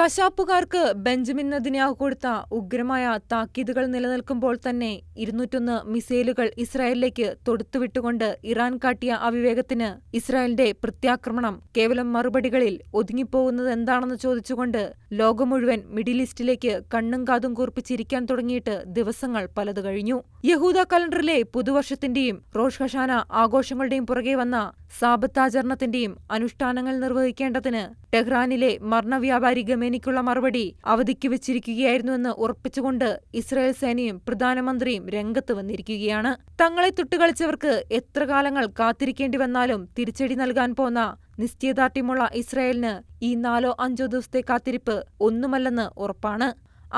കശാപ്പുകാർക്ക് Benjamin നദിനാവ് കൊടുത്ത ഉഗ്രമായ താക്കീതുകൾ നിലനിൽക്കുമ്പോൾ തന്നെ ഇരുന്നൂറ്റൊന്ന് മിസൈലുകൾ ഇസ്രായേലിലേക്ക് തൊടുത്തുവിട്ടുകൊണ്ട് ഇറാൻ കാട്ടിയ അവിവേകത്തിന് ഇസ്രായേലിന്റെ പ്രത്യാക്രമണം കേവലം മറുപടികളിൽ ഒതുങ്ങിപ്പോകുന്നത് എന്താണെന്ന് ചോദിച്ചുകൊണ്ട് ലോകം മുഴുവൻ മിഡിൽ ഈസ്റ്റിലേക്ക് കണ്ണും കാതും കൂർപ്പിച്ചിരിക്കാൻ തുടങ്ങിയിട്ട് ദിവസങ്ങൾ പലത് കഴിഞ്ഞു. യഹൂദ കലണ്ടറിലെ പുതുവർഷത്തിന്റെയും റോഷ് ഹഷാന ആഘോഷങ്ങളുടെയും പുറകെ വന്ന സാബത്താചരണത്തിന്റെയും അനുഷ്ഠാനങ്ങൾ നിർവഹിക്കേണ്ടതിന് ടെഹ്റാനിലെ മർണവ്യാപാരി ഗമേനിക്കുള്ള മറുപടി അവധിക്ക് വെച്ചിരിക്കുകയായിരുന്നുവെന്ന് ഉറപ്പിച്ചുകൊണ്ട് ഇസ്രായേൽ സേനയും പ്രധാനമന്ത്രിയും രംഗത്ത് വന്നിരിക്കുകയാണ്. തങ്ങളെ തൊട്ടുകളിച്ചവർക്ക് എത്ര കാലങ്ങൾ കാത്തിരിക്കേണ്ടി വന്നാലും തിരിച്ചടി നൽകാൻ പോന്ന നിശ്ചയദാർഢ്യമുള്ള ഇസ്രായേലിന് ഈ നാലോ അഞ്ചോ ദിവസത്തെ കാത്തിരിപ്പ് ഒന്നുമല്ലെന്ന് ഉറപ്പാണ്.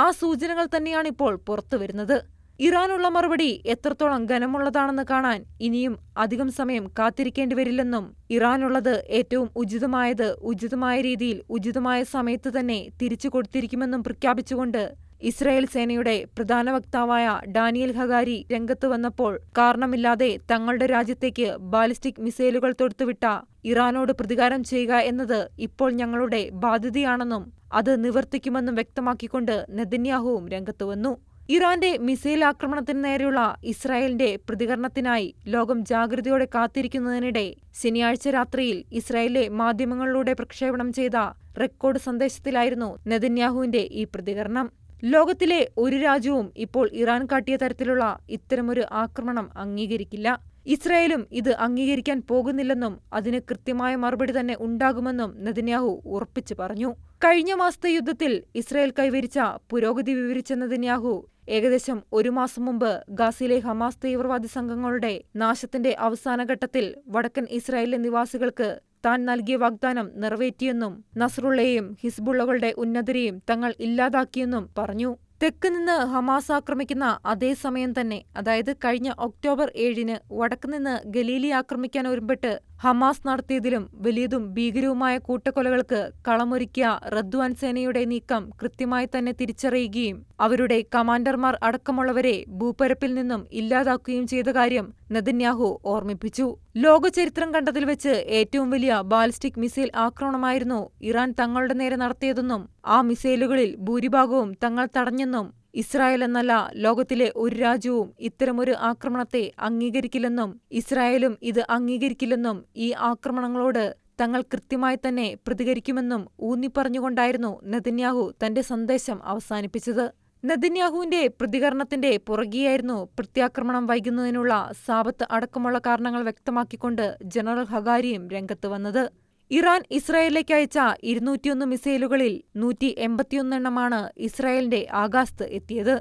ആ സൂചനകൾ തന്നെയാണിപ്പോൾ പുറത്തുവരുന്നത്. ഇറാനുള്ള മറുപടി എത്രത്തോളം ഘനമുള്ളതാണെന്ന് കാണാൻ ഇനിയും അധികം സമയം കാത്തിരിക്കേണ്ടി വരില്ലെന്നും ഇറാനുള്ളത് ഏറ്റവും ഉചിതമായത് ഉചിതമായ രീതിയിൽ ഉചിതമായ സമയത്ത് തന്നെ തിരിച്ചു കൊടുത്തിരിക്കുമെന്നും പ്രഖ്യാപിച്ചുകൊണ്ട് ഇസ്രായേൽ സേനയുടെ പ്രധാന വക്താവായ ഡാനിയൽ ഹഗാരി രംഗത്ത് വന്നപ്പോൾ കാരണമില്ലാതെ തങ്ങളുടെ രാജ്യത്തേക്ക് ബാലിസ്റ്റിക് മിസൈലുകൾ തൊടുത്തുവിട്ട ഇറാനോട് പ്രതികാരം ചെയ്യുക എന്നത് ഇപ്പോൾ ഞങ്ങളുടെ ബാധ്യതയാണെന്നും അത് നിവർത്തിക്കുമെന്നും വ്യക്തമാക്കിക്കൊണ്ട് നെതന്യാഹുവും രംഗത്ത് വന്നു. ഇറാന്റെ മിസൈൽ ആക്രമണത്തിന് നേരെയുള്ള ഇസ്രായേലിന്റെ പ്രതികരണത്തിനായി ലോകം ജാഗ്രതയോടെ കാത്തിരിക്കുന്നതിനിടെ ശനിയാഴ്ച രാത്രിയിൽ ഇസ്രായേലിലെ മാധ്യമങ്ങളിലൂടെ പ്രക്ഷേപണം ചെയ്ത റെക്കോർഡ് സന്ദേശത്തിലായിരുന്നു നെതന്യാഹുവിന്റെ ഈ പ്രതികരണം. ലോകത്തിലെ ഒരു രാജ്യവും ഇപ്പോൾ ഇറാൻ കാട്ടിയ തരത്തിലുള്ള ഇത്തരമൊരു ആക്രമണം അംഗീകരിക്കില്ല. ഇസ്രായേലും ഇത് അംഗീകരിക്കാൻ പോകുന്നില്ലെന്നും അതിന് കൃത്യമായ മറുപടി തന്നെ ഉണ്ടാകുമെന്നും നെതന്യാഹു ഉറപ്പിച്ചു പറഞ്ഞു. കഴിഞ്ഞ മാസത്തെ യുദ്ധത്തിൽ ഇസ്രായേൽ കൈവരിച്ച പുരോഗതി വിവരിച്ച നെതന്യാഹു ഏകദേശം ഒരു മാസം മുമ്പ് ഗാസിലെ ഹമാസ് തീവ്രവാദി സംഘങ്ങളുടെ നാശത്തിന്റെ അവസാനഘട്ടത്തിൽ വടക്കൻ ഇസ്രായേലിലെ നിവാസികൾക്ക് താൻ നൽകിയ വാഗ്ദാനം നിറവേറ്റിയെന്നും നസ്രുള്ളയെയും ഹിസ്ബുള്ളകളുടെ ഉന്നതരെയും തങ്ങൾ ഇല്ലാതാക്കിയെന്നും പറഞ്ഞു. തെക്ക് നിന്ന് ഹമാസ് ആക്രമിക്കുന്ന അതേ സമയം തന്നെ അതായത് കഴിഞ്ഞ ഒക്ടോബർ ഏഴിന് വടക്ക് നിന്ന് ഗലീലി ആക്രമിക്കാൻ ഒരുമ്പെട്ട് ഹമാസ് നടത്തിയതിലും വലിയതും ഭീകരവുമായ കൂട്ടക്കൊലകൾക്ക് കളമൊരുക്കിയ റദ്വാൻ സേനയുടെ നീക്കം കൃത്യമായി തന്നെ തിരിച്ചറിയുകയും അവരുടെ കമാൻഡർമാർ അടക്കമുള്ളവരെ ഭൂപരപ്പിൽ നിന്നും ഇല്ലാതാക്കുകയും ചെയ്ത കാര്യം നെതന്യാഹു ഓർമ്മിപ്പിച്ചു. ലോകചരിത്രം കണ്ടതിൽ വെച്ച് ഏറ്റവും വലിയ ബാലിസ്റ്റിക് മിസൈൽ ആക്രമണമായിരുന്നു ഇറാൻ തങ്ങളുടെ നേരെ നടത്തിയതെന്നും ആ മിസൈലുകളിൽ ഭൂരിഭാഗവും തങ്ങൾ തടഞ്ഞെന്നും ഇസ്രായേൽ എന്നല്ല ലോകത്തിലെ ഒരു രാജ്യവും ഇത്തരമൊരു ആക്രമണത്തെ അംഗീകരിക്കില്ലെന്നും ഇസ്രായേലും ഇത് അംഗീകരിക്കില്ലെന്നും ഈ ആക്രമണങ്ങളോട് തങ്ങൾ കൃത്യമായി തന്നെ പ്രതികരിക്കുമെന്നും ഊന്നിപ്പറഞ്ഞുകൊണ്ടായിരുന്നു നെതന്യാഹു തന്റെ സന്ദേശം അവസാനിപ്പിച്ചത്. നെതന്യാഹുവിന്റെ പ്രതികരണത്തിന്റെ പുറകെയായിരുന്നു പ്രത്യാക്രമണം വൈകുന്നതിനുള്ള സാപത്ത് അടക്കമുള്ള കാരണങ്ങൾ വ്യക്തമാക്കിക്കൊണ്ട് ജനറൽ ഹഗാരിയും രംഗത്ത് വന്നത്. ഇറാൻ ഇസ്രായേലിലേക്ക് അയച്ച ഇരുന്നൂറ്റിയൊന്ന് മിസൈലുകളിൽ നൂറ്റി എൺപത്തിയൊന്നെണ്ണമാണ് ഇസ്രായേലിന്റെ ആകാശത്ത് എത്തിയത്.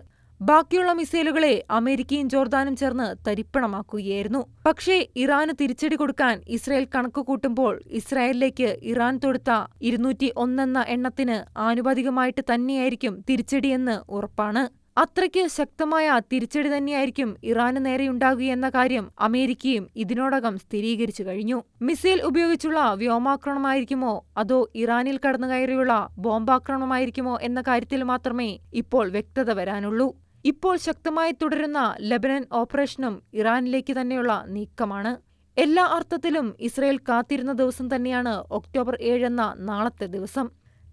ബാക്കിയുള്ള മിസൈലുകളെ അമേരിക്കയും ജോർദാനും ചേർന്ന് തരിപ്പണമാക്കുകയായിരുന്നു. പക്ഷേ ഇറാന് തിരിച്ചടി കൊടുക്കാൻ ഇസ്രായേൽ കണക്ക് കൂട്ടുമ്പോൾ ഇസ്രായേലിലേക്ക് ഇറാൻ തൊടുത്ത ഇരുന്നൂറ്റി ഒന്നെന്ന എണ്ണത്തിന് ആനുപാതികമായിട്ട് തന്നെയായിരിക്കും തിരിച്ചടിയെന്ന് ഉറപ്പാണ്. അത്രയ്ക്ക് ശക്തമായ തിരിച്ചടി തന്നെയായിരിക്കും ഇറാന് നേരെയുണ്ടാകുകയെന്ന കാര്യം അമേരിക്കയും ഇതിനോടകം സ്ഥിരീകരിച്ചു കഴിഞ്ഞു. മിസൈൽ ഉപയോഗിച്ചുള്ള വ്യോമാക്രമണമായിരിക്കുമോ അതോ ഇറാനിൽ കടന്നുകയറിയുള്ള ബോംബാക്രമണമായിരിക്കുമോ എന്ന കാര്യത്തിൽ മാത്രമേ ഇപ്പോൾ വ്യക്തത വരാനുള്ളൂ. ഇപ്പോൾ ശക്തമായി തുടരുന്ന ലബനൻ ഓപ്പറേഷനും ഇറാനിലേക്ക് തന്നെയുള്ള നീക്കമാണ്. എല്ലാ അർത്ഥത്തിലും ഇസ്രയേൽ കാത്തിരുന്ന ദിവസം തന്നെയാണ് ഒക്ടോബർ ഏഴെന്ന നാളത്തെ ദിവസം.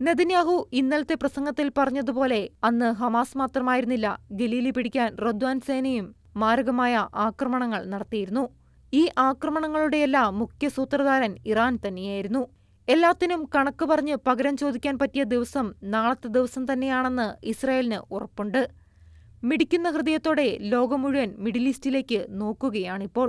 നെതന്യാഹു ഇന്നലത്തെ പ്രസംഗത്തിൽ പറഞ്ഞതുപോലെ അന്ന് ഹമാസ് മാത്രമായിരുന്നില്ല ഗലീലി പിടിക്കാൻ റദ്വാൻ സേനയും മാരകമായ ആക്രമണങ്ങൾ നടത്തിയിരുന്നു. ഈ ആക്രമണങ്ങളുടെയെല്ലാം മുഖ്യ സൂത്രധാരൻ ഇറാൻ തന്നെയായിരുന്നു. എല്ലാത്തിനും കണക്ക് പറഞ്ഞ് പകരം ചോദിക്കാൻ പറ്റിയ ദിവസം നാളത്തെ ദിവസം തന്നെയാണെന്ന് ഇസ്രായേലിന് ഉറപ്പുണ്ട്. മിടിക്കുന്ന ഹൃദയത്തോടെ ലോകം മുഴുവൻ മിഡിൽ ഈസ്റ്റിലേക്ക് നോക്കുകയാണിപ്പോൾ.